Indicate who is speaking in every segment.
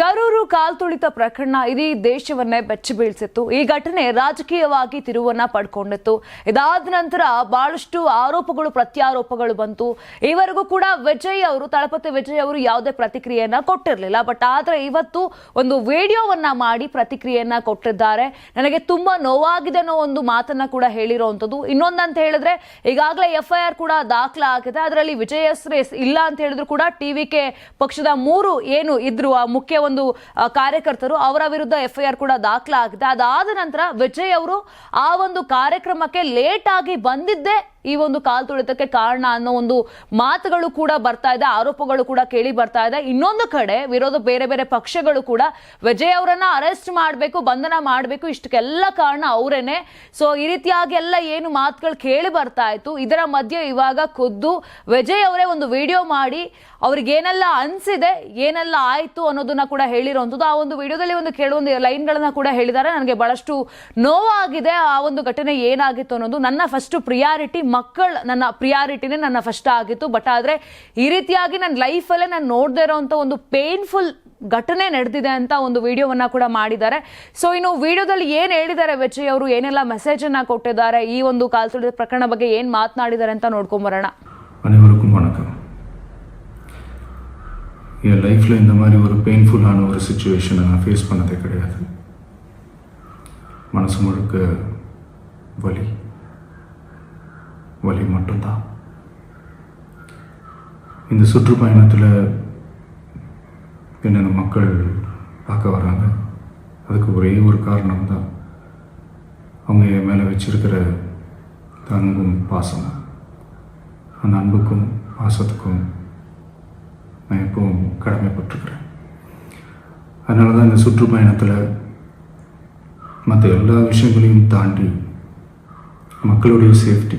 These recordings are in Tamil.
Speaker 1: ಕರೂರು ಕಾಲ್ತುಳಿತ ಪ್ರಕರಣ ಇಡೀ ದೇಶವನ್ನೇ ಬೆಚ್ಚಿ ಬೀಳ್ಸಿತ್ತು. ಈ ಘಟನೆ ರಾಜಕೀಯವಾಗಿ ತಿರುವನ್ನ ಪಡ್ಕೊಂಡಿತ್ತು. ಇದಾದ ನಂತರ ಬಹಳಷ್ಟು ಆರೋಪಗಳು, ಪ್ರತ್ಯಾರೋಪಗಳು ಬಂತು. ಈವರೆಗೂ ಕೂಡ ವಿಜಯ್ ಅವರು, ತಳಪತಿ ವಿಜಯ್ ಅವರು ಯಾವುದೇ ಪ್ರತಿಕ್ರಿಯೆಯನ್ನ ಕೊಟ್ಟಿರಲಿಲ್ಲ. ಬಟ್ ಆದ್ರೆ ಇವತ್ತು ಒಂದು ವಿಡಿಯೋವನ್ನ ಮಾಡಿ ಪ್ರತಿಕ್ರಿಯೆಯನ್ನ ಕೊಟ್ಟಿದ್ದಾರೆ. ನನಗೆ ತುಂಬಾ ನೋವಾಗಿದೆ ಅನ್ನೋ ಒಂದು ಮಾತನ್ನ ಕೂಡ ಹೇಳಿರುವಂತದ್ದು ಇನ್ನೊಂದಂತ ಹೇಳಿದ್ರೆ, ಈಗಾಗಲೇ ಎಫ್ ಐ ಆರ್ ಕೂಡ ದಾಖಲಾಗಿದೆ. ಅದರಲ್ಲಿ ವಿಜಯ್ ಹೆಸರು ಇಲ್ಲ ಅಂತ ಹೇಳಿದ್ರು ಕೂಡ ಟಿವಿಕೆ ಪಕ್ಷದ ಮೂರು ಏನು ಇದ್ರು ಆ ಮುಖ್ಯ ಒಂದು ಕಾರ್ಯಕರ್ತರು ಅವರ ವಿರುದ್ಧ ಎಫ್ಐಆರ್ ಕೂಡ ದಾಖಲಾಗಿದೆ. ಅದಾದ ನಂತರ ವಿಜಯ್ ಅವರು ಆ ಒಂದು ಕಾರ್ಯಕ್ರಮಕ್ಕೆ ಲೇಟ್ ಆಗಿ ಬಂದಿದ್ದೇ ಈ ಒಂದು ಕಾಲ್ ತುಳಿತಕ್ಕೆ ಕಾರಣ ಅನ್ನೋ ಒಂದು ಮಾತುಗಳು ಕೂಡ ಬರ್ತಾ ಇದೆ, ಆರೋಪಗಳು ಕೂಡ ಕೇಳಿ ಬರ್ತಾ ಇದೆ. ಇನ್ನೊಂದು ಕಡೆ ವಿರೋಧ ಬೇರೆ ಬೇರೆ ಪಕ್ಷಗಳು ಕೂಡ ವಿಜಯ್ ಅವರನ್ನ ಅರೆಸ್ಟ್ ಮಾಡಬೇಕು, ಬಂಧನ ಮಾಡಬೇಕು, ಇಷ್ಟಕ್ಕೆಲ್ಲ ಕಾರಣ ಅವರೇನೆ. ಸೊ ಈ ರೀತಿಯಾಗಿ ಎಲ್ಲ ಏನು ಮಾತುಗಳು ಕೇಳಿ ಬರ್ತಾ ಇತ್ತು. ಇದರ ಮಧ್ಯೆ ಇವಾಗ ಖುದ್ದು ವಿಜಯ್ ಅವರೇ ಒಂದು ವಿಡಿಯೋ ಮಾಡಿ ಅವ್ರಿಗೇನೆಲ್ಲ ಅನ್ಸಿದೆ, ಏನೆಲ್ಲ ಆಯಿತು ಅನ್ನೋದನ್ನ ಕೂಡ ಹೇಳಿರುವಂಥದ್ದು. ಆ ಒಂದು ವಿಡಿಯೋದಲ್ಲಿ ಒಂದು ಕೆಲವೊಂದು ಲೈನ್ಗಳನ್ನ ಕೂಡ ಹೇಳಿದ್ದಾರೆ. ನನಗೆ ಬಹಳಷ್ಟು ನೋವಾಗಿದೆ. ಆ ಒಂದು ಘಟನೆ ಏನಾಗಿತ್ತು ಅನ್ನೋದು ನನ್ನ ಫಸ್ಟ್ ಪ್ರಿಯಾರಿಟಿ ಮಕ್ಕಳು ನನ್ನ ಪ್ರಿಯಾರಿಟಿನೇ ನನ್ನ ಫಸ್ಟ್ ಆಗಿತ್ತು ಬಟ್ ಆದ್ರೆ ಈ ರೀತಿಯಾಗಿ ನನ್ನ ಲೈಫಲ್ಲೇ ನಾನು ನೋಡದೇ ಇರೋಂಥ ಒಂದು ಪೇನ್ಫುಲ್ ಘಟನೆ ನಡೆದಿದೆ ಅಂತ ಒಂದು ವಿಡಿಯೋವನ್ನ ಕೂಡ ಮಾಡಿದ್ದಾರೆ ಸೊ ಇನ್ನು ವಿಡಿಯೋದಲ್ಲಿ ಏನ್ ಹೇಳಿದ್ದಾರೆ ವಿಜಯ್ ಅವರು ಏನೆಲ್ಲ ಮೆಸೇಜ್ ಅನ್ನ ಕೊಟ್ಟಿದ್ದಾರೆ ಈ ಒಂದು ಕಾಲ್ ತುಳಿದ ಪ್ರಕರಣ ಬಗ್ಗೆ ಏನ್ ಮಾತನಾಡಿದ್ದಾರೆ ಅಂತ ನೋಡ್ಕೊಂಬರೋಣ
Speaker 2: அனைவருக்கும் வணக்கம் என் லைஃப்பில் இந்த மாதிரி ஒரு பெயின்ஃபுல்லான ஒரு சுச்சுவேஷனை நான் ஃபேஸ் பண்ணதே கிடையாது மனசு முழுக்க வலி வழி மட்டும்தான். இந்த சுற்றுப்பயணத்தில் என்னென்ன மக்கள் பார்க்க வராங்க அதுக்கு ஒரே ஒரு காரணம் தான் அவங்க என் மேலே வச்சிருக்கிற அன்பும் பாசம். அந்த அன்புக்கும் பாசத்துக்கும் நான் எப்பவும் கடமைப்பட்டிருக்கிறேன். அதனால தான் இந்த சுற்றுப்பயணத்தில் மற்ற எல்லா விஷயங்களையும் தாண்டி மக்களுடைய சேஃப்டி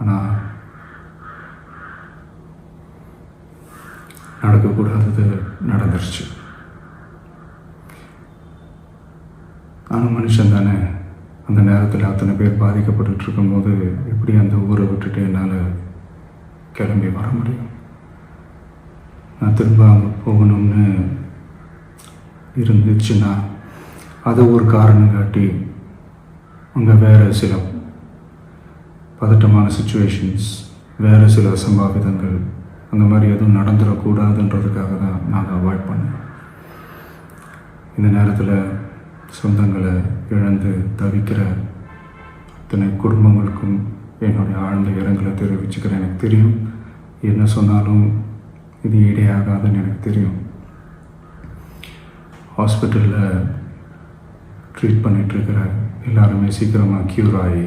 Speaker 2: ஆனால் நடக்கக்கூடாதது நடந்துருச்சு. நானும் மனுஷன் தானே. அந்த நேரத்தில் அத்தனை பேர் பாதிக்கப்பட்டு இருக்கும்போது எப்படி அந்த ஊரை விட்டுட்டு என்னால் கிளம்பி வர முடியும்? நான் திரும்ப அங்கே போகணும்னு இருந்துச்சுன்னா அதை ஒரு காரணம் காட்டி அங்கே வேறு சில பதட்டமான சுச்சுவேஷன்ஸ் வேறு சில அசம்பாவிதங்கள் அந்த மாதிரி எதுவும் நடந்துடக்கூடாதுன்றதுக்காக தான் நாங்கள் அவாய்ட் பண்ணோம். இந்த நேரத்தில் சொந்தங்களை இழந்து தவிக்கிற அத்தனை குடும்பங்களுக்கும் என்னுடைய ஆழ்ந்த இரங்கலை தெரிவிச்சுக்கிறேன். எனக்கு தெரியும். என்ன சொன்னாலும் இது ஈடேயாகாதுன்னு எனக்கு தெரியும். ஹாஸ்பிட்டலில் ட்ரீட் பண்ணிகிட்ருக்கிற எல்லாருமே சீக்கிரமாக க்யூர் ஆகி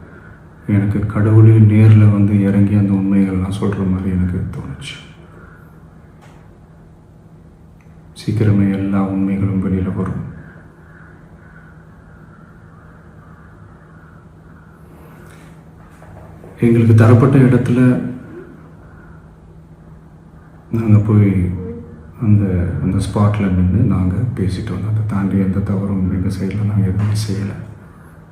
Speaker 2: எனக்கு கடவுளே நேரில் வந்து இறங்கி அந்த உண்மைகள்லாம் சொல்கிற மாதிரி எனக்கு தோணுச்சு. சீக்கிரமே எல்லா உண்மைகளும் வெளியில் வரும். எங்களுக்கு தரப்பட்ட இடத்துல நாங்கள் போய் அந்த அந்த ஸ்பாட்டில் நின்று நாங்கள் பேசிட்டு வந்தோம் அதை தாண்டி எந்த தவறும் எங்கள் சைடில் நாங்கள் எதுவுமே செய்யலை.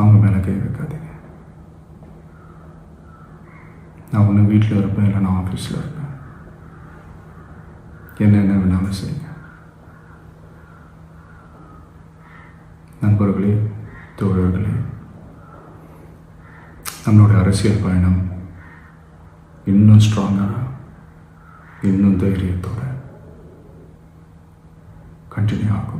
Speaker 2: அவங்க மேலே கை வைக்காதீங்க. நான் ஒன்று வீட்டில் இருப்பேன் இல்லை நான் ஆஃபீஸில் இருப்பேன். என்ன என்ன வேணாலும் செய்யுங்க. நண்பர்களே தோழர்களே நம்மளுடைய அரசியல் பயணம் இன்னும் ஸ்ட்ராங்காக இன்னும் தைரியத்தோட கண்டினியூ ஆகும்.